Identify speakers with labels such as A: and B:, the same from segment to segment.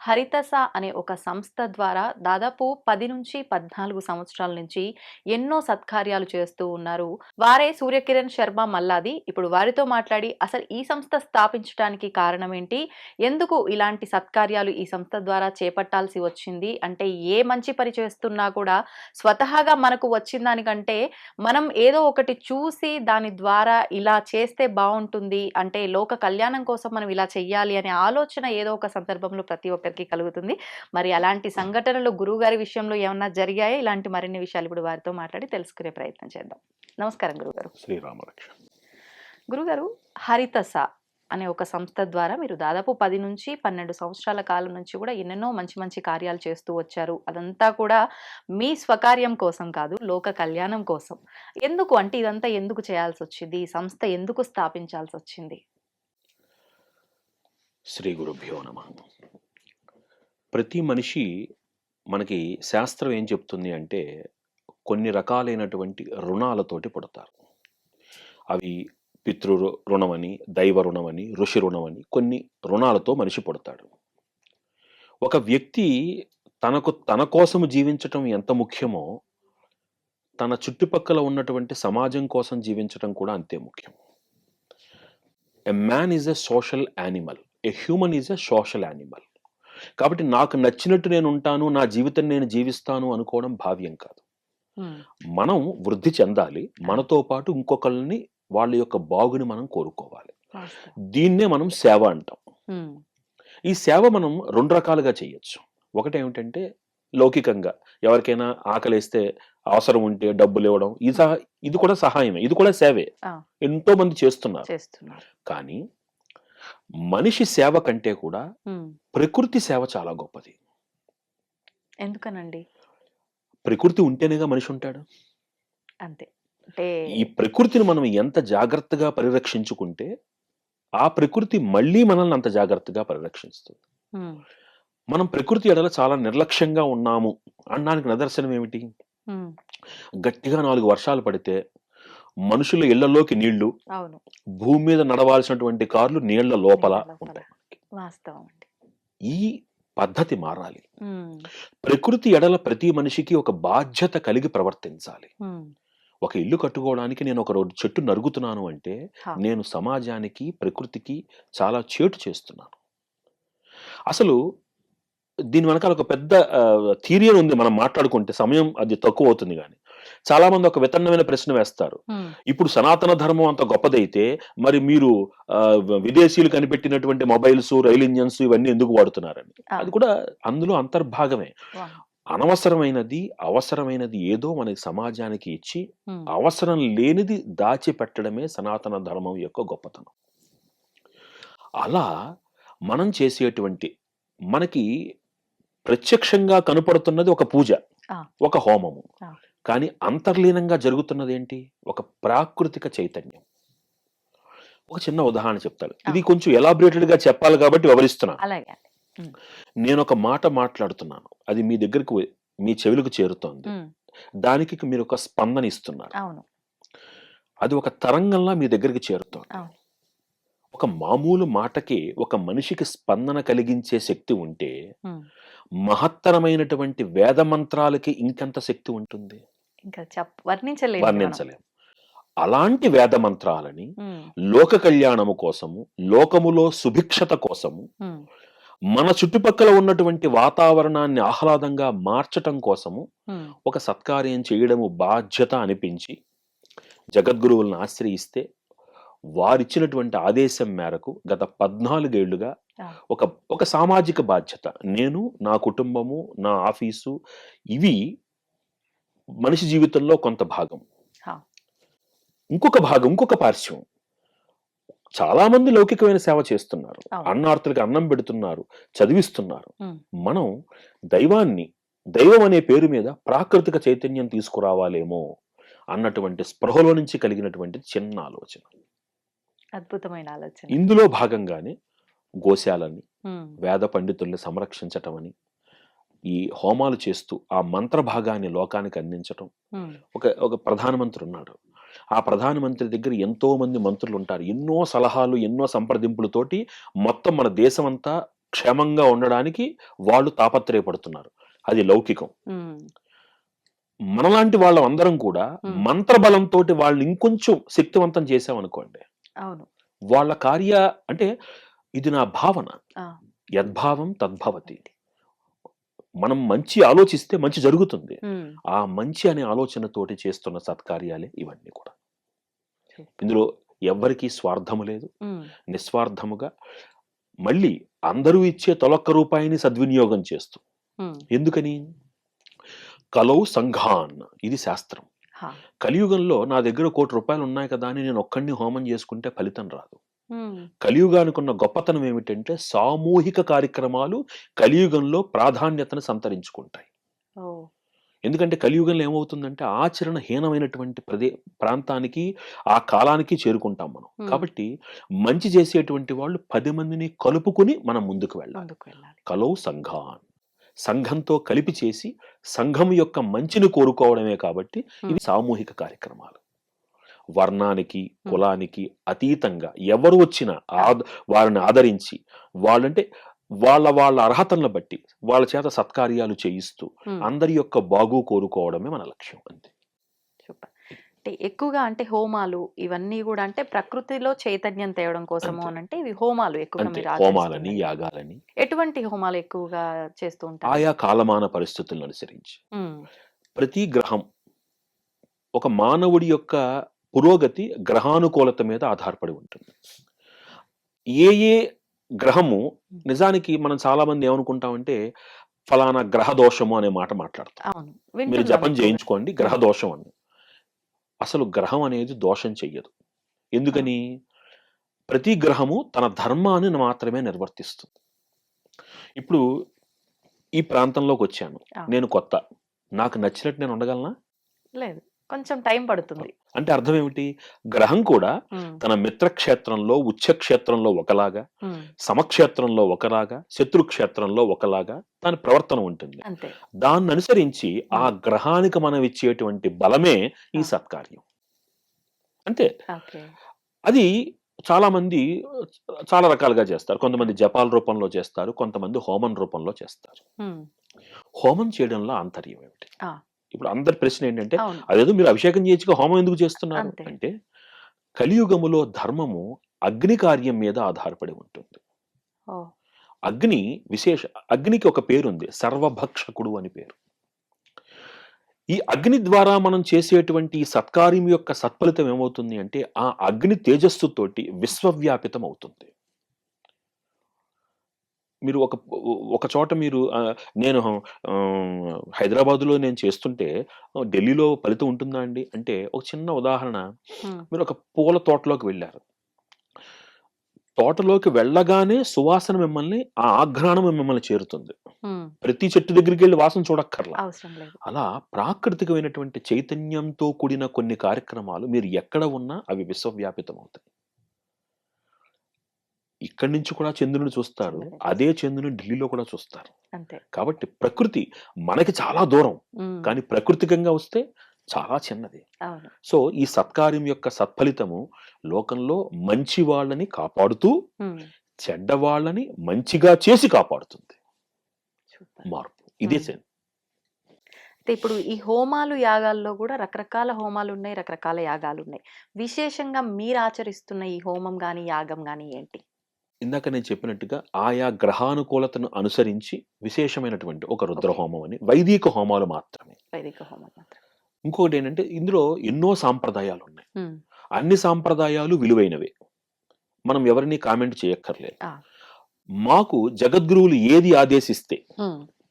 A: హరితస అనే ఒక సంస్థ ద్వారా దాదాపు పది నుంచి పద్నాలుగు సంవత్సరాల నుంచి ఎన్నో సత్కార్యాలు చేస్తూ ఉన్నారు. వారే సూర్యకిరణ్ శర్మ మల్లాది. ఇప్పుడు వారితో మాట్లాడి అసలు ఈ సంస్థ స్థాపించడానికి కారణం ఏంటి ఎందుకు ఇలాంటి సత్కార్యాలు ఈ సంస్థ ద్వారా చేపట్టాల్సి వచ్చింది? అంటే ఏ మంచి పని చేస్తున్నా కూడా స్వతహాగా మనకు వచ్చిన దానికంటే మనం ఏదో ఒకటి చూసి దాని ద్వారా ఇలా చేస్తే బాగుంటుంది. అంటే లోక కళ్యాణం కోసం మనం ఇలా చెయ్యాలి అనే ఆలోచన ఏదో ఒక సందర్భంలో ప్రతి ఒక్కరికి కలుగుతుంది. మరి అలాంటి సంఘటనలు గురువు గారి విషయంలో ఏమన్నా జరిగాయా? ఇలాంటి మరిన్ని విషయాలు ఇప్పుడు వారితో మాట్లాడి తెలుసుకునే ప్రయత్నం చేద్దాం. నమస్కారం గురుగారు
B: శ్రీరామరక్ష.
A: గురుగారు హరితస అనే ఒక సంస్థ ద్వారా మీరు దాదాపు పది నుంచి పన్నెండు సంవత్సరాల కాలం నుంచి కూడా ఎన్నెన్నో మంచి మంచి కార్యాలు చేస్తూ వచ్చారు. అదంతా కూడా మీ స్వకార్యం కోసం కాదు లోక కళ్యాణం కోసం. ఎందుకు? అంటే ఇదంతా ఎందుకు చేయాల్సి వచ్చింది? ఈ సంస్థ ఎందుకు స్థాపించాల్సి వచ్చింది?
B: శ్రీ గురుభ్యో నమ. ప్రతి మనిషి మనకి శాస్త్రం ఏం చెప్తుంది అంటే కొన్ని రకాలైనటువంటి రుణాలతోటి పుడతారు. అవి పితృ రుణమని దైవ రుణమని ఋషి రుణమని కొన్ని రుణాలతో మనిషి పుడతాడు. ఒక వ్యక్తి తనకు తన కోసం జీవించటం ఎంత ముఖ్యమో తన చుట్టుపక్కల ఉన్నటువంటి సమాజం కోసం జీవించటం కూడా అంతే ముఖ్యం. A man is a social animal a human is a social animal కాబట్టి నాకు నచ్చినట్టు నేను ఉంటాను నా జీవితం నేను జీవిస్తాను అనుకోవడం భావ్యం కాదు. మనం వృద్ధి చెందాలి మనతో పాటు ఇంకొకళ్ళని వాళ్ళ యొక్క బాగుని మనం కోరుకోవాలి. దీన్నే మనం సేవ అంటాం. ఈ సేవ మనం రెండు రకాలుగా చేయొచ్చు. ఒకటి ఏమిటంటే లౌకికంగా ఎవరికైనా ఆకలిస్తే అవసరం ఉంటే డబ్బులు ఇవ్వడం ఇది ఇది కూడా సహాయమే ఇది కూడా సేవే. ఎంతో మంది చేస్తున్నారు. కానీ మనిషి సేవ కంటే కూడా ప్రకృతి సేవ చాలా గొప్పది.
A: ఎందుకనండి?
B: ప్రకృతి ఉంటేనేగా మనిషి ఉంటాడు.
A: అంతే.
B: ఈ ప్రకృతిని మనం ఎంత జాగ్రత్తగా పరిరక్షించుకుంటే ఆ ప్రకృతి మళ్ళీ మనల్ని అంత జాగ్రత్తగా పరిరక్షిస్తుంది. మనం ప్రకృతి ఎడల చాలా నిర్లక్ష్యంగా ఉన్నాము. అనడానికి నిదర్శనం ఏమిటి గట్టిగా నాలుగు వర్షాలు పడితే మనుషుల ఇళ్ళలోకి నీళ్ళు
A: అవును.
B: భూమి మీద నడవాల్సినటువంటి కార్లు నీళ్ళ లోపల. ఉంటాయి ఈ పద్ధతి మారాలి. ప్రకృతి ఎడల ప్రతి మనిషికి ఒక బాధ్యత కలిగి ప్రవర్తించాలి. ఒక ఇల్లు కట్టుకోవడానికి నేను ఒక రోడ్డు చెట్టు నరుగుతున్నాను అంటే. నేను సమాజానికి ప్రకృతికి చాలా చేటు చేస్తున్నాను. అసలు దీని వెనకాల ఒక పెద్ద థీరియర్ ఉంది మనం మాట్లాడుకుంటే సమయం అది తక్కువ అవుతుంది కానీ. చాలా మంది ఒక వితన్నమైన ప్రశ్న వేస్తారు ఇప్పుడు సనాతన ధర్మం అంత గొప్పదైతే మరి మీరు విదేశీయులు కనిపెట్టినటువంటి మొబైల్స్ రైల్ ఇంజన్స్ ఇవన్నీ ఎందుకు వాడుతున్నారని. అది కూడా అందులో అంతర్భాగమే. అనవసరమైనది అవసరమైనది ఏదో మన సమాజానికి ఇచ్చి అవసరం లేనిది దాచిపెట్టడమే సనాతన ధర్మం యొక్క గొప్పతనం అలా మనం చేసేటువంటి మనకి ప్రత్యక్షంగా కనపడుతున్నది ఒక పూజ. ఒక హోమము. కానీ అంతర్లీనంగా జరుగుతున్నది ఏంటి ఒక ప్రాకృతిక చైతన్యం. ఒక చిన్న ఉదాహరణ చెప్తాను. ఇది కొంచెం ఎలాబరేటెడ్గా చెప్పాలి కాబట్టి వివరిస్తున్నాను నేను ఒక మాట మాట్లాడుతున్నాను. అది మీ దగ్గరకు మీ చెవులకు చేరుతోంది. దానికి మీరు ఒక స్పందన ఇస్తున్నారు. అది ఒక తరంగంలా మీ దగ్గరికి చేరుతోంది. ఒక మామూలు మాటకి ఒక మనిషికి స్పందన కలిగించే శక్తి ఉంటే మహత్తరమైనటువంటి వేద మంత్రాలకి ఇంకెంత శక్తి ఉంటుంది?
A: ఇంకా చెప్ వర్ణించలేదు మనం.
B: వర్ణించలేం అలాంటి వేద మంత్రాలని లోక కళ్యాణము కోసము లోకములో సుభిక్షత కోసము మన చుట్టుపక్కల ఉన్నటువంటి వాతావరణాన్ని ఆహ్లాదంగా మార్చటం కోసము ఒక సత్కార్యం చేయడము బాధ్యత అనిపించి జగద్గురువులను ఆశ్రయిస్తే వారిచ్చినటువంటి ఆదేశం మేరకు గత
A: పద్నాలుగేళ్ళుగా.
B: ఒక ఒక సామాజిక బాధ్యత. నేను నా కుటుంబము నా ఆఫీసు ఇవి మనిషి జీవితంలో కొంత భాగం. ఇంకొక భాగం ఇంకొక పార్శ్వం. చాలా మంది లౌకికమైన సేవ చేస్తున్నారు. అన్నార్థులకు అన్నం పెడుతున్నారు చదివిస్తున్నారు. మనం దైవాన్ని దైవం అనే పేరు మీద ప్రాకృతిక చైతన్యం తీసుకురావాలేమో అన్నటువంటి స్పృహలో నుంచి కలిగినటువంటి చిన్న ఆలోచన.
A: అద్భుతమైన ఆలోచన.
B: ఇందులో భాగంగానే గోశాలని వేద పండితుల్ని సంరక్షించటం అని ఈ హోమాలు చేస్తూ ఆ మంత్ర భాగాన్ని లోకానికి అందించటం. ఒక ఒక ప్రధానమంత్రి ఉన్నాడు ఆ ప్రధానమంత్రి దగ్గర ఎంతో మంది మంత్రులు ఉంటారు ఎన్నో సలహాలు ఎన్నో సంప్రదింపులతోటి మొత్తం మన దేశం అంతా క్షేమంగా ఉండడానికి వాళ్ళు తాపత్రయపడుతున్నారు. అది లౌకికం. మనలాంటి వాళ్ళందరం కూడా. మంత్రబలంతో వాళ్ళని ఇంకొంచెం శక్తివంతం చేసామనుకోండి
A: అవును.
B: వాళ్ళ కార్య అంటే ఇది నా భావన. యద్భావం తద్భవతి. మనం మంచి ఆలోచిస్తే మంచి జరుగుతుంది. ఆ మంచి అనే ఆలోచనతోటి చేస్తున్న సత్కార్యాలే ఇవన్నీ కూడా. ఇందులో ఎవ్వరికీ స్వార్థము లేదు. నిస్వార్థముగా మళ్ళీ అందరూ ఇచ్చే తొలొక్క రూపాయిని సద్వినియోగం చేస్తూ. ఎందుకని? కలౌ సంఘాన్ ఇది శాస్త్రం. కలియుగంలో నా దగ్గర కోటి రూపాయలు ఉన్నాయి కదా అని నేను ఒక్కడిని హోమం చేసుకుంటే ఫలితం రాదు.
A: ఉమ్,
B: కలియుగానికి ఉన్న గొప్పతనం ఏమిటంటే సామూహిక కార్యక్రమాలు కలియుగంలో ప్రాధాన్యతను సంతరించుకుంటాయి. ఎందుకంటే కలియుగంలో ఏమవుతుందంటే ఆచరణ హీనమైనటువంటి ప్రదే ప్రాంతానికి ఆ కాలానికి చేరుకుంటాం మనం. కాబట్టి మంచి చేసేటువంటి వాళ్ళు పది మందిని కలుపుకుని మనం ముందుకు వెళ్ళాలి.
A: ముందుకు వెళ్ళాలి.
B: కలౌ సంఘాన్. సంఘంతో కలిపి చేసి సంఘం యొక్క మంచిని కోరుకోవడమే కాబట్టి ఇవి సామూహిక కార్యక్రమాలు. వర్ణానికి కులానికి అతీతంగా ఎవరు వచ్చినా వారిని ఆదరించి వాళ్ళంటే వాళ్ళ వాళ్ళ అర్హతలను బట్టి వాళ్ళ చేత సత్కార్యాలు చేయిస్తూ అందరి యొక్క బాగు కోరుకోవడమే మన లక్ష్యం అంతే.
A: సూపర్. అంటే ఎక్కువగా అంటే హోమాలు ఇవన్నీ కూడా అంటే ప్రకృతిలో చైతన్యం తేవడం కోసము. అని అంటే ఇవి హోమాలు ఎక్కువగా
B: హోమాలని. యాగాలని.
A: ఎటువంటి హోమాలు ఎక్కువగా చేస్తూ ఉంటారు?
B: ఆయా కాలమాన పరిస్థితులను అనుసరించి ప్రతి గ్రహం ఒక మానవుడి యొక్క పురోగతి గ్రహానుకూలత మీద ఆధారపడి ఉంటుంది. ఏ ఏ గ్రహము నిజానికి మనం చాలా మంది ఏమనుకుంటామంటే ఫలానా గ్రహ దోషము అనే మాట మాట్లాడతాం మీరు జపం. చేయించుకోండి గ్రహ దోషం అని అసలు గ్రహం అనేది దోషం చెయ్యదు. ఎందుకని? ప్రతి గ్రహము తన ధర్మాన్ని మాత్రమే నిర్వర్తిస్తుంది. ఇప్పుడు ఈ ప్రాంతంలోకి వచ్చాను. నేను కొత్త. నాకు నచ్చినట్టు నేను ఉండగలనా?
A: లేదు. కొంచెం టైం పడుతుంది.
B: అంటే అర్థం ఏమిటి? గ్రహం కూడా తన మిత్రక్షేత్రంలో ఉచ్చక్షేత్రంలో ఒకలాగా సమక్షేత్రంలో ఒకలాగా శత్రుక్షేత్రంలో ఒకలాగా దాని ప్రవర్తన ఉంటుంది. దాన్ని అనుసరించి ఆ గ్రహానికి మనం ఇచ్చేటువంటి బలమే ఈ. సత్కార్యం. అంతే. అది చాలా మంది చాలా రకాలుగా చేస్తారు. కొంతమంది జపాల రూపంలో చేస్తారు కొంతమంది హోమం రూపంలో చేస్తారు. హోమం. చేయడంలో ఆంతర్యం ఏమిటి. ఇప్పుడు అందరి ప్రశ్న ఏంటంటే అదేదో మీరు అభిషేకం చేయొచ్చుగా హోమం ఎందుకు చేస్తున్నారు. అంటే కలియుగములో ధర్మము అగ్ని కార్యం మీద ఆధారపడి ఉంటుంది. అగ్ని విశేష అగ్నికి ఒక పేరుంది సర్వభక్షకుడు అని పేరు. ఈ అగ్ని ద్వారా మనం చేసేటువంటి సత్కార్యం యొక్క సత్ఫలితం ఏమవుతుంది అంటే ఆ అగ్ని తేజస్సుతోటి విశ్వవ్యాపితం అవుతుంది మీరు ఒక ఒక చోట మీరు నేను హైదరాబాదులో నేను చేస్తుంటే ఢిల్లీలో ఫలితం ఉంటుందా అండి? అంటే ఒక చిన్న ఉదాహరణ. మీరు ఒక పూల తోటలోకి వెళ్ళారు. తోటలోకి వెళ్ళగానే సువాసన మిమ్మల్ని ఆ ఆఘ్రాణం మిమ్మల్ని చేరుతుంది. ప్రతి చెట్టు దగ్గరికి వెళ్ళి వాసన చూడక్కర్లా. అలా ప్రాకృతికమైనటువంటి చైతన్యంతో కూడిన కొన్ని కార్యక్రమాలు మీరు ఎక్కడ ఉన్నా అవి విశ్వవ్యాపితం అవుతాయి ఇక్కడి నుంచి కూడా చంద్రుని చూస్తారు. అదే. చంద్రుని ఢిల్లీలో కూడా చూస్తారు.
A: అంతే.
B: కాబట్టి ప్రకృతి మనకి చాలా దూరం. కానీ ప్రకృతికంగా వస్తే చాలా చిన్నది. సో ఈ సత్కార్యం యొక్క సత్ఫలితము లోకంలో మంచి వాళ్ళని కాపాడుతూ చెడ్డ వాళ్ళని మంచిగా చేసి కాపాడుతుంది. మార్పు. ఇదే. సెన్
A: అయితే ఇప్పుడు ఈ హోమాలు యాగాల్లో కూడా రకరకాల హోమాలు ఉన్నాయి రకరకాల యాగాలు ఉన్నాయి. విశేషంగా మీరు ఆచరిస్తున్న ఈ హోమం గాని యాగం గాని ఏంటి?
B: ఇందాక నేను చెప్పినట్టుగా ఆయా గ్రహానుకూలతను అనుసరించి విశేషమైనటువంటి ఒక రుద్రహోమం అని వైదిక హోమాలు మాత్రమే.
A: వైదిక హోమం మాత్రం
B: ఇంకొకటి ఏంటంటే ఇందులో ఎన్నో సాంప్రదాయాలు ఉన్నాయి. అన్ని సాంప్రదాయాలు విలువైనవే. మనం ఎవరిని కామెంట్ చేయక్కర్లేదు. మాకు జగద్గురువులు ఏది ఆదేశిస్తే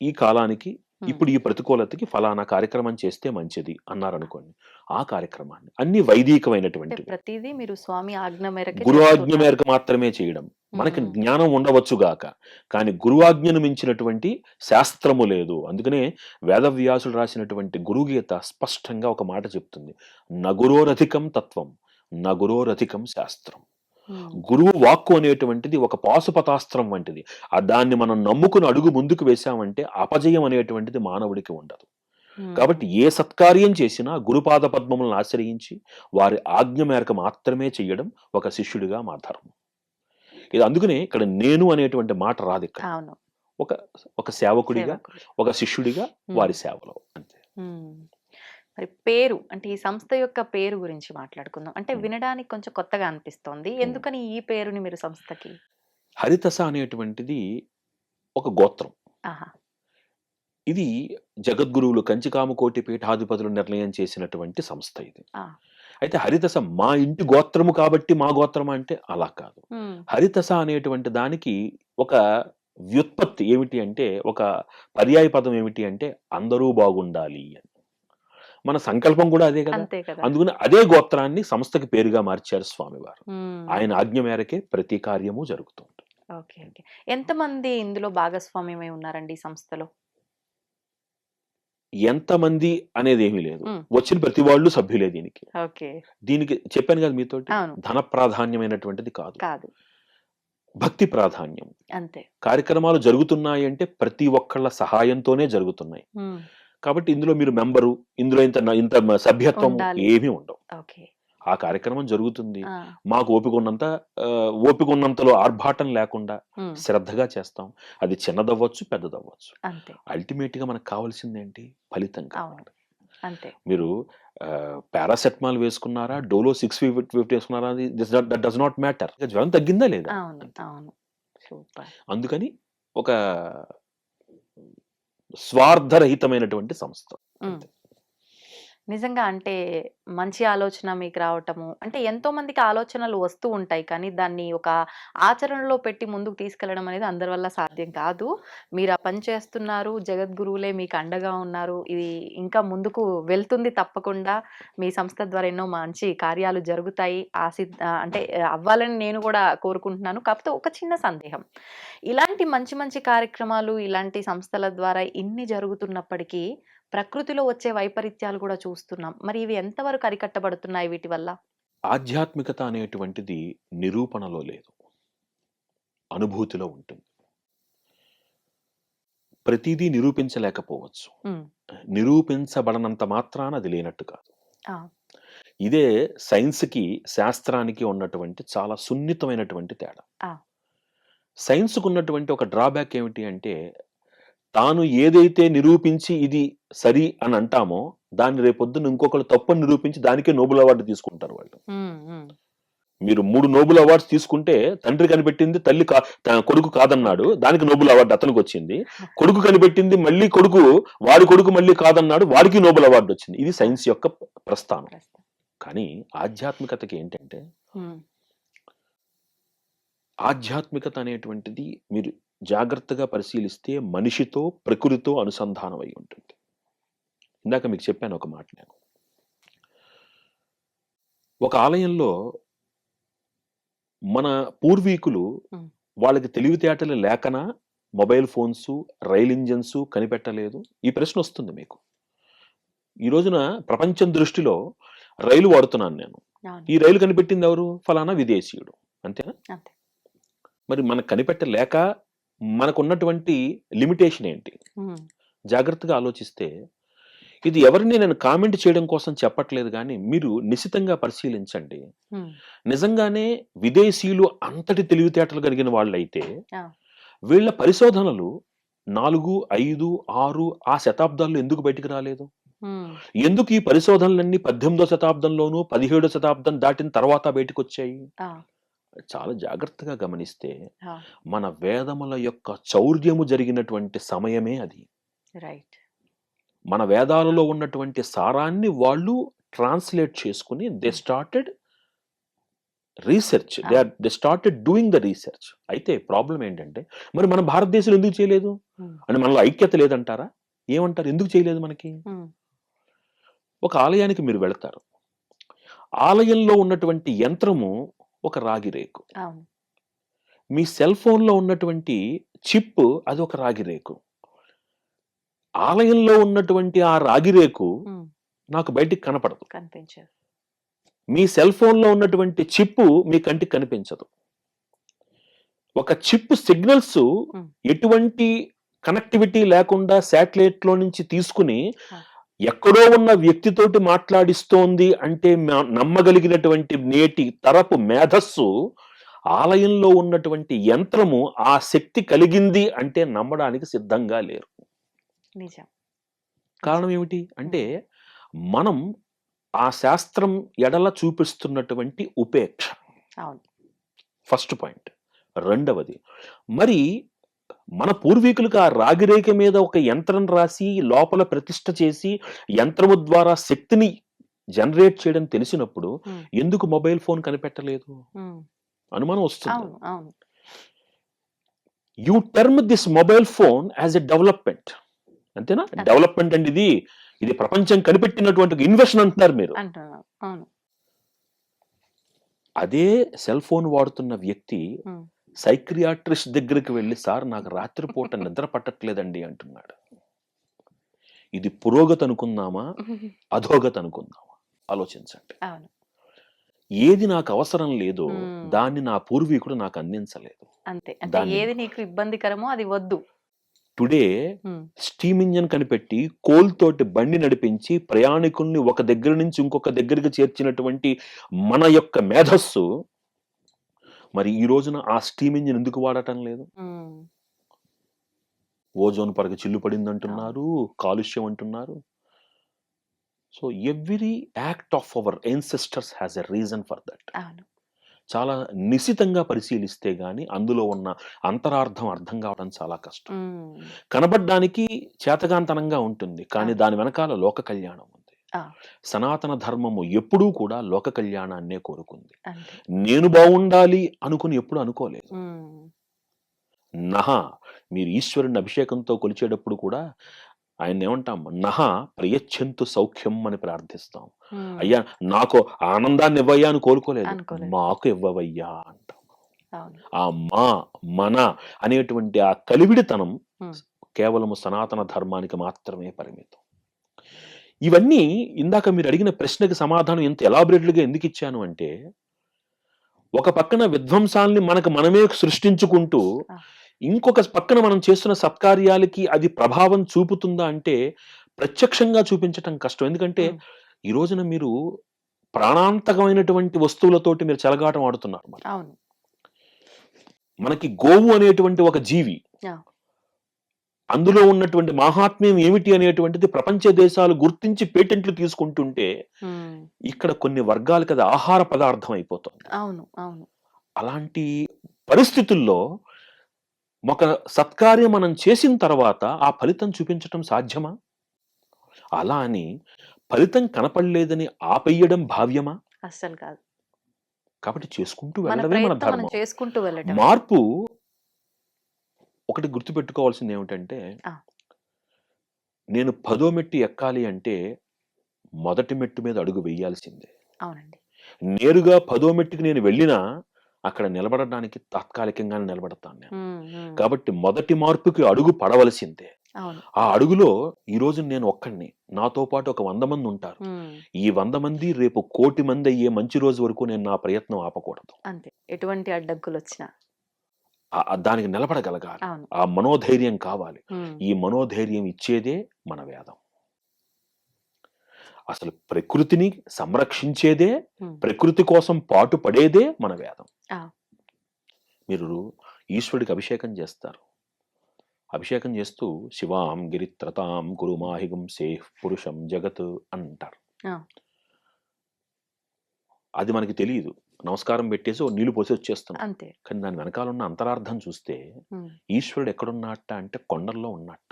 B: ఈ కాలానికి. ఇప్పుడు ఈ ప్రతికూలతకి ఫలానా కార్యక్రమం చేస్తే మంచిది అన్నారనుకోండి. ఆ కార్యక్రమాన్ని అన్ని వైదికమైనటువంటివి
A: ప్రతిదీ మీరు స్వామి ఆజ్ఞ మేరకు
B: గురు ఆజ్ఞ మేరకు మాత్రమే చేయడం. మనకి జ్ఞానం ఉండవచ్చుగాక కానీ గురువాజ్ఞను మించినటువంటి శాస్త్రము లేదు. అందుకనే వేదవ్యాసుడు రాసినటువంటి గురుగీత స్పష్టంగా ఒక మాట చెప్తుంది. నగురోరధికం తత్వం నగురోరధికం శాస్త్రం. గురువు వాక్కు అనేటువంటిది ఒక పాశుపతాస్త్రం వంటిది. ఆ దాన్ని మనం నమ్ముకుని అడుగు ముందుకు వేశామంటే అపజయం అనేటువంటిది మానవుడికి ఉండదు. కాబట్టి ఏ సత్కార్యం చేసినా గురుపాద పద్మములను ఆశ్రయించి వారి ఆజ్ఞ మేరకు మాత్రమే చెయ్యడం ఒక శిష్యుడిగా మా ధర్మం. ఇది అందుకనే ఇక్కడ నేను అనేటువంటి మాట రాదు ఇక్కడ. ఒక ఒక సేవకుడిగా
A: సేవకుడు.
B: ఒక శిష్యుడిగా వారి సేవలో. అంతే.
A: మరి పేరు అంటే ఈ సంస్థ యొక్క పేరు గురించి మాట్లాడుకుందాం. అంటే. వినడానికి కొంచెం కొత్తగా అనిపిస్తోంది. ఎందుకని ఈ పేరుని మీరు సంస్థకి?
B: హరితస అనేటువంటిది ఒక గోత్రం. ఇది జగద్గురువులు కంచికామకోటి పీఠాధిపతులు నిర్ణయం చేసినటువంటి సంస్థ ఇది. అయితే హరితస మా ఇంటి గోత్రము కాబట్టి మా గోత్రం అంటే అలా కాదు. హరితస అనేటువంటి దానికి ఒక వ్యుత్పత్తి ఏమిటి అంటే ఒక పర్యాయ పదం ఏమిటి అంటే అందరూ బాగుండాలి అని. మన సంకల్పం కూడా అదే కదా. అందుకని అదే గోత్రాన్ని సంస్థకి పేరుగా మార్చారు స్వామివారు. ఆయన ఆజ్ఞ మేరకే ప్రతి కార్యము జరుగుతుంది.
A: Okay okay. ఎంతమంది ఇందులో భాగస్వామ్యమై ఉన్నారండి ఈ సంస్థలో?
B: ఎంతమంది అనేది ఏమీ లేదు. వచ్చిన ప్రతి వాళ్ళు సభ్యులే దీనికి.
A: ఓకే.
B: దీనికి చెప్పాను కదా మీతో ధన ప్రాధాన్యమైనటువంటిది కాదు.
A: కాదు.
B: భక్తి ప్రాధాన్యం.
A: అంతే.
B: కార్యక్రమాలు జరుగుతున్నాయి అంటే ప్రతి ఒక్కళ్ళ సహాయంతోనే జరుగుతున్నాయి. కాబట్టి ఇందులో మీరు మెంబరు ఇందులో ఇంత ఇంత సభ్యత్వం. ఏమీ ఉండవు. ఆ కార్యక్రమం జరుగుతుంది. మాకు ఓపిక ఉన్నంత ఓపిక ఉన్నంతలో ఆర్భాటం లేకుండా. శ్రద్ధగా చేస్తాం. అది చిన్నదవ్వచ్చు పెద్దదవ్వచ్చు. అల్టిమేట్గా మనకు కావాల్సింది ఏంటి? ఫలితం కావాలి. మీరు పారాసెటమాల్ వేసుకున్నారా? డోలో సిక్స్ ఫిఫ్టీ ఫిఫ్టీ వేసుకున్నారా? That does not matter. జ్వరం తగ్గిందా లేదా? అందుకని ఒక స్వార్థరహితమైనటువంటి సంస్థ.
A: నిజంగా అంటే మంచి ఆలోచన మీకు రావటము. అంటే ఎంతో మందికి ఆలోచనలు వస్తూ ఉంటాయి. కానీ దాన్ని ఒక ఆచరణలో పెట్టి ముందుకు తీసుకెళ్ళడం అనేది అందరి వల్ల సాధ్యం కాదు. మీరు ఆ పని చేస్తున్నారు. జగద్గురువులే మీకు అండగా ఉన్నారు. ఇది ఇంకా ముందుకు వెళ్తుంది తప్పకుండా. మీ సంస్థ ద్వారా ఎన్నో మంచి కార్యాలు జరుగుతాయి. ఆసి అంటే అవ్వాలని నేను కూడా కోరుకుంటున్నాను. కాకపోతే ఒక చిన్న సందేహం. ఇలాంటి మంచి మంచి కార్యక్రమాలు ఇలాంటి సంస్థల ద్వారా ఇన్ని జరుగుతున్నప్పటికీ ప్రకృతిలో వచ్చే వైపరీత్యాలు కూడా చూస్తున్నాం. మరి ఇవి ఎంతవరకు అరికట్టబడుతున్నాయి వీటి వల్ల?
B: ఆధ్యాత్మికత అనేటువంటిది నిరూపణలో లేదు. అనుభూతిలో ఉంటుంది. ప్రతిదీ నిరూపించలేకపోవచ్చు. నిరూపించబడనంత మాత్రాన అది లేనట్టు కాదు. ఇదే సైన్స్కి శాస్త్రానికి ఉన్నటువంటి చాలా సున్నితమైనటువంటి తేడా. సైన్స్కు ఉన్నటువంటి ఒక డ్రాబ్యాక్ ఏమిటి అంటే తాను ఏదైతే నిరూపించి ఇది సరి అని అంటామో దాన్ని రేపొద్దున ఇంకొకరు తప్పని నిరూపించి దానికే నోబెల్ అవార్డు తీసుకుంటారు వాళ్ళు. మీరు మూడు నోబెల్ అవార్డ్స్ తీసుకుంటే తండ్రి కనిపెట్టింది తల్లి కొడుకు కాదన్నాడు దానికి నోబెల్ అవార్డు అతనికి వచ్చింది. కొడుకు కనిపెట్టింది మళ్ళీ కొడుకు వాడి కొడుకు మళ్ళీ కాదన్నాడు వాడికి నోబెల్ అవార్డు వచ్చింది. ఇది సైన్స్ యొక్క ప్రస్థానం. కానీ ఆధ్యాత్మికతకి ఏంటంటే ఆధ్యాత్మికత అనేటువంటిది మీరు జాగ్రత్తగా పరిశీలిస్తే మనిషితో ప్రకృతితో అనుసంధానం అయి ఉంటుంది. ఇందాక మీకు చెప్పాను ఒక మాట నేను. ఒక ఆలయంలో మన పూర్వీకులు. వాళ్ళకి తెలివితేటలు లేకనా మొబైల్ ఫోన్స్ రైల్ ఇంజన్స్ కనిపెట్టలేదు? ఈ ప్రశ్న వస్తుంది మీకు. ఈ రోజున ప్రపంచం దృష్టిలో రైలు వాడుతున్నాను నేను. ఈ రైలు కనిపెట్టింది ఎవరు? ఫలానా విదేశీయుడు. అంతేనా?
A: అంతే.
B: మరి మనకు కనిపెట్టలేక మనకున్నటువంటి లిమిటేషన్ ఏంటి? జాగ్రత్తగా ఆలోచిస్తే ఇది ఎవరిని నేను కామెంట్ చేయడం కోసం చెప్పట్లేదు కానీ మీరు నిశితంగా పరిశీలించండి. నిజంగానే విదేశీయులు అంతటి తెలివితేటలు కలిగిన వాళ్ళైతే. వీళ్ళ పరిశోధనలు నాలుగు ఐదు ఆరు ఆ శతాబ్దాల్లో ఎందుకు బయటికి రాలేదు? ఎందుకు ఈ పరిశోధనలన్నీ పద్దెనిమిదో శతాబ్దంలోనూ పదిహేడో శతాబ్దం దాటిన తర్వాత బయటకు వచ్చాయి చాలా జాగ్రత్తగా గమనిస్తే మన వేదముల యొక్క చౌర్యము జరిగినటువంటి సమయమే అది.
A: రైట్.
B: మన వేదాలలో ఉన్నటువంటి సారాన్ని వాళ్ళు ట్రాన్స్లేట్ చేసుకుని they started research. They are they started doing the research. అయితే ప్రాబ్లం ఏంటంటే మరి మన భారతదేశంలో ఎందుకు చేయలేదు? అని మనలో ఐక్యత లేదంటారా? ఏమంటారు? ఎందుకు చేయలేదు మనకి? ఒక ఆలయానికి మీరు వెళతారు. ఆలయంలో ఉన్నటువంటి యంత్రము ఒక రాగి రేకు. మీ సెల్ ఫోన్లో ఉన్నటువంటి చిప్ అది ఒక రాగి రేకు. ఆలయంలో ఉన్నటువంటి ఆ రాగి రేకు నాకు బయటికి కనపడదు.
A: కనిపించదు.
B: మీ సెల్ ఫోన్లో ఉన్నటువంటి చిప్ మీ కంటికి కనిపించదు. ఒక చిప్ సిగ్నల్స్. ఎటువంటి కనెక్టివిటీ లేకుండా శాటిలైట్లో నుంచి తీసుకుని. ఎక్కడో ఉన్న వ్యక్తితోటి మాట్లాడిస్తోంది అంటే నమ్మగలిగినటువంటి నేటి తరపు మేధస్సు ఆలయంలో ఉన్నటువంటి యంత్రము ఆ శక్తి కలిగింది అంటే నమ్మడానికి సిద్ధంగా లేరు.
A: నిజం.
B: కారణం ఏమిటి అంటే మనం ఆ శాస్త్రం ఎడల చూపిస్తున్నటువంటి ఉపేక్ష. First point. రెండవది మరి మన పూర్వీకులకు ఆ రాగిరేఖ మీద ఒక యంత్రం రాసి లోపల ప్రతిష్ఠ చేసి యంత్రము ద్వారా శక్తిని జనరేట్ చేయడం తెలిసినప్పుడు. ఎందుకు మొబైల్ ఫోన్ కనిపెట్టలేదు? అనుమానం వస్తుంది. You term this mobile phone as a development అంతేనా. డెవలప్మెంట్ అండి ఇది ఇది ప్రపంచం కనిపెట్టినటువంటి ఇన్వెషన్ అంటున్నారు. మీరు అదే సెల్ ఫోన్ వాడుతున్న వ్యక్తి. సైక్రియాట్రిస్ట్ దగ్గరికి వెళ్ళి సార్ నాకు రాత్రిపూట నిద్ర పట్టట్లేదండి అంటున్నాడు. ఇది పురోగతి అనుకుందామా? అధోగతి అనుకుందామా? ఆలోచించండి. ఏది నాకు అవసరం లేదో. దాన్ని నా పూర్వీకుడు నాకు అందించలేదు.
A: అంతే. ఏది నీకు ఇబ్బందికరమో అది వద్దు.
B: టుడే స్టీమ్ ఇంజన్ కనిపెట్టి కోల్ తోటి బండి నడిపించి ప్రయాణికుల్ని ఒక దగ్గర నుంచి ఇంకొక దగ్గరికి చేర్చినటువంటి మన యొక్క మేధస్సు మరి ఈ రోజున ఆ స్టీమ్ ఇంజిన్ ఎందుకు వాడటం లేదు? ఓజోన్ పొరగ చిల్లు పడింది అంటున్నారు కాలుష్యం అంటున్నారు. So every act of our ancestors has a reason for that. చాలా నిశితంగా పరిశీలిస్తే గాని అందులో ఉన్న అంతరార్థం అర్థం కావడం చాలా కష్టం. కనబడ్డానికి చేతగాంతనంగా ఉంటుంది కానీ. దాని వెనకాల లోక కళ్యాణం ఉంది. సనాతన ధర్మము ఎప్పుడూ కూడా లోక కళ్యాణాన్నే కోరుకుంది. నేను బాగుండాలి అనుకుని ఎప్పుడు అనుకోలేదు. నహ మీరు ఈశ్వరుని అభిషేకంతో కొలిచేటప్పుడు కూడా ఆయన ఏమంటాం నహ ప్రయచ్ఛంతు సౌఖ్యం అని ప్రార్థిస్తాం. అయ్యా నాకు ఆనందాన్ని ఇవ్వయ్యా అని కోరుకోలేదు. మాకు ఇవ్వవయ్యా అంటాం. ఆ మా మన అనేటువంటి ఆ కలివిడితనం. కేవలము సనాతన ధర్మానికి మాత్రమే పరిమితం. ఇవన్నీ ఇందాక మీరు అడిగిన ప్రశ్నకి సమాధానం ఎంత ఎలాబరేట్లుగా ఎందుకు ఇచ్చాను అంటే ఒక పక్కన విధ్వంసాల్ని మనకు మనమే సృష్టించుకుంటూ. ఇంకొక పక్కన మనం చేస్తున్న సత్కార్యాలకి అది ప్రభావం చూపుతుందా అంటే ప్రత్యక్షంగా చూపించటం కష్టం ఎందుకంటే. ఈ రోజున మీరు ప్రాణాంతకమైనటువంటి వస్తువులతోటి మీరు చెలగాటం ఆడుతున్నారు మనకి గోవు అనేటువంటి ఒక జీవి. అందులో ఉన్నటువంటి మహాత్మ్యం ఏమిటి అనేటువంటిది ప్రపంచ దేశాలు గుర్తించి పేటెంట్లు తీసుకుంటుంటే ఇక్కడ కొన్ని వర్గాలకు అది ఆహార పదార్థం అయిపోతుంది.
A: అవును అవును.
B: అలాంటి పరిస్థితుల్లో ఒక సత్కార్యం మనం చేసిన తర్వాత ఆ ఫలితం చూపించటం సాధ్యమా? అలా అని ఫలితం కనపడలేదని ఆపేయడం భావ్యమా?
A: అస్సలు కాదు.
B: కాబట్టి చేసుకుంటూ వెళ్ళడమే మన ధర్మం. మార్పు ఒకటి గుర్తుపెట్టుకోవాల్సింది ఏమిటంటే. నేను పదో మెట్టు ఎక్కాలి అంటే మొదటి మెట్టు మీద అడుగు వేయాల్సిందే.
A: అవునండి.
B: నేరుగా పదో మెట్టుకి నేను వెళ్ళినా అక్కడ నిలబడడానికి తాత్కాలికంగానే నిలబడతాను నేను. కాబట్టి మొదటి మార్పుకి అడుగు పడవలసిందే. ఆ అడుగులో ఈ రోజు నేను ఒక్కడిని. నాతో పాటు ఒక వంద మంది ఉంటారు. ఈ వంద మంది రేపు కోటి మంది అయ్యే మంచి రోజు వరకు నేను నా ప్రయత్నం ఆపకూడదు.
A: అంతే. ఎటువంటి అడ్డంకులు వచ్చినా
B: దానికి నిలబడగలగాలి. ఆ మనోధైర్యం కావాలి. ఈ మనోధైర్యం ఇచ్చేదే మన వేదం. అసలు ప్రకృతిని సంరక్షించేదే ప్రకృతి కోసం పాటు పడేదే మన వేదం. మీరు ఈశ్వరుడికి అభిషేకం చేస్తారు. అభిషేకం చేస్తూ శివాం గిరిత్రతాం గురుమాహిగం సేహ్ పురుషం జగత్ అంటారు. అది మనకి తెలియదు. నమస్కారం పెట్టేసి ఓ నీళ్ళు పోసి వచ్చేస్తున్నాం.
A: అంతే.
B: కానీ దాని వెనకాల ఉన్న అంతరార్థం చూస్తే ఈశ్వరుడు ఎక్కడున్నట్ట అంటే కొండల్లో ఉన్నట్ట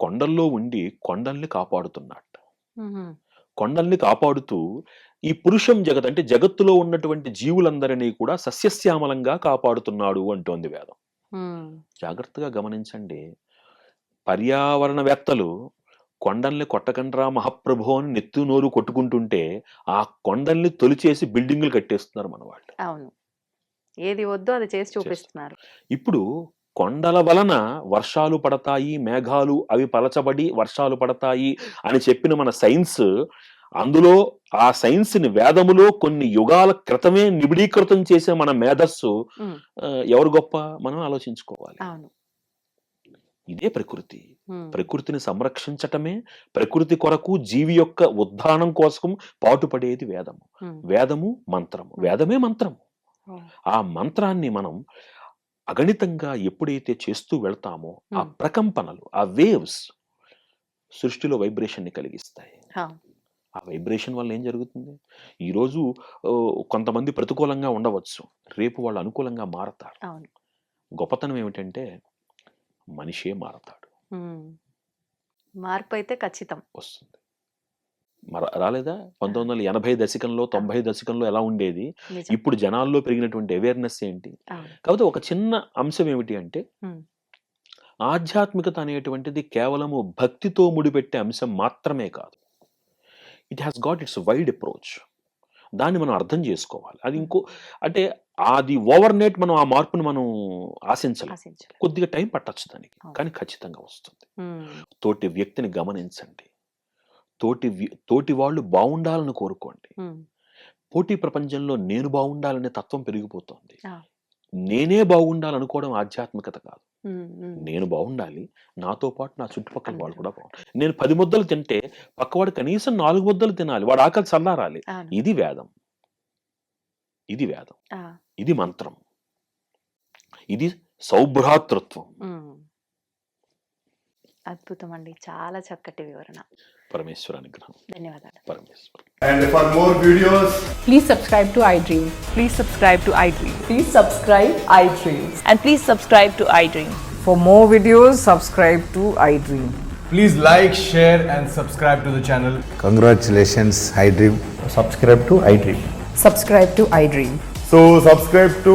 B: కొండల్లో ఉండి కొండల్ని కాపాడుతున్నట్ట కొండల్ని కాపాడుతూ ఈ పురుషం జగత్ అంటే జగత్తులో ఉన్నటువంటి జీవులందరినీ కూడా సస్యశ్యామలంగా కాపాడుతున్నాడు అంటోంది వేదం. జాగ్రత్తగా గమనించండి. పర్యావరణవేత్తలు కొండల్ని కొట్టకండ్రా మహాప్రభు అని నెత్తు నోరు కొట్టుకుంటుంటే ఆ కొండల్ని తొలిచేసి బిల్డింగులు కట్టేస్తున్నారు మన వాళ్ళు.
A: అవును. ఏది వద్దో అది చేసి చూపిస్తున్నారు.
B: ఇప్పుడు కొండల వలన వర్షాలు పడతాయి మేఘాలు అవి పలచబడి వర్షాలు పడతాయి అని చెప్పిన మన సైన్స్ అందులో ఆ సైన్స్ని వేదములో కొన్ని యుగాల క్రితమే నిబిడీకృతం చేసే మన మేధస్సు ఎవరు గొప్ప? మనం ఆలోచించుకోవాలి.
A: అవును.
B: ఇదే ప్రకృతి. ప్రకృతిని సంరక్షించటమే ప్రకృతి కొరకు జీవి యొక్క ఉద్ధానం కోసం పాటుపడేది వేదము. వేదము మంత్రము. వేదమే మంత్రము. ఆ మంత్రాన్ని మనం అగణితంగా ఎప్పుడైతే చేస్తూ వెళ్తామో ఆ. ప్రకంపనలు ఆ వేవ్స్ సృష్టిలో వైబ్రేషన్ని కలిగిస్తాయి ఆ వైబ్రేషన్ వల్ల ఏం జరుగుతుంది? ఈరోజు కొంతమంది ప్రతికూలంగా ఉండవచ్చు. రేపు వాళ్ళు అనుకూలంగా మారతారు. గొప్పతనం ఏమిటంటే మనిషే మారతాడు.
A: మార్పు అయితే ఖచ్చితం.
B: వస్తుంది. మర రాలేదా? పంతొమ్మిది వందల ఎనభై దశకంలో తొంభై దశకంలో ఎలా ఉండేది? ఇప్పుడు జనాల్లో పెరిగినటువంటి అవేర్నెస్ ఏంటి? కాకపోతే ఒక చిన్న అంశం ఏమిటి అంటే. ఆధ్యాత్మికత అనేటువంటిది కేవలము భక్తితో ముడిపెట్టే అంశం మాత్రమే కాదు. It has got its wide approach దాన్ని మనం అర్థం చేసుకోవాలి. అది ఇంకో అంటే అది ఓవర్ నైట్ మనం ఆ మార్పును మనం ఆశించాలి. కొద్దిగా టైం పట్టొచ్చు దానికి. కానీ ఖచ్చితంగా వస్తుంది. తోటి వ్యక్తిని గమనించండి. తోటి తోటి వాళ్ళు బాగుండాలని కోరుకోండి. పోటీ ప్రపంచంలో నేను బాగుండాలనే తత్వం పెరిగిపోతుంది. నేనే బాగుండాలనుకోవడం ఆధ్యాత్మికత కాదు. నేను బాగుండాలి. నాతో పాటు నా చుట్టుపక్కల వాళ్ళు కూడా బాగుండాలి నేను పది ముద్దలు తింటే పక్కవాడు కనీసం నాలుగు ముద్దలు తినాలి. వాడు ఆకలి చల్లారాలి. ఇది వేదం. ఇది వేదం. ఇది మంత్రం. ఇది సౌభ్రాతృత్వం.
A: అద్భుతం అండి చాలా చక్కటి వివరణ
B: పరమేశ్వర అనుగ్రహం
A: ధన్యవాదాలు
B: Parameshwara
C: And for more videos,
D: Please subscribe to iDream.
E: Please subscribe to iDream.
D: Please subscribe iDream.
E: And please subscribe to iDream.
D: For more videos, subscribe to iDream.
C: please like, share, and subscribe to the channel.
F: Congratulations, iDream.
G: subscribe to iDream.
D: Subscribe to iDream.
C: So, subscribe to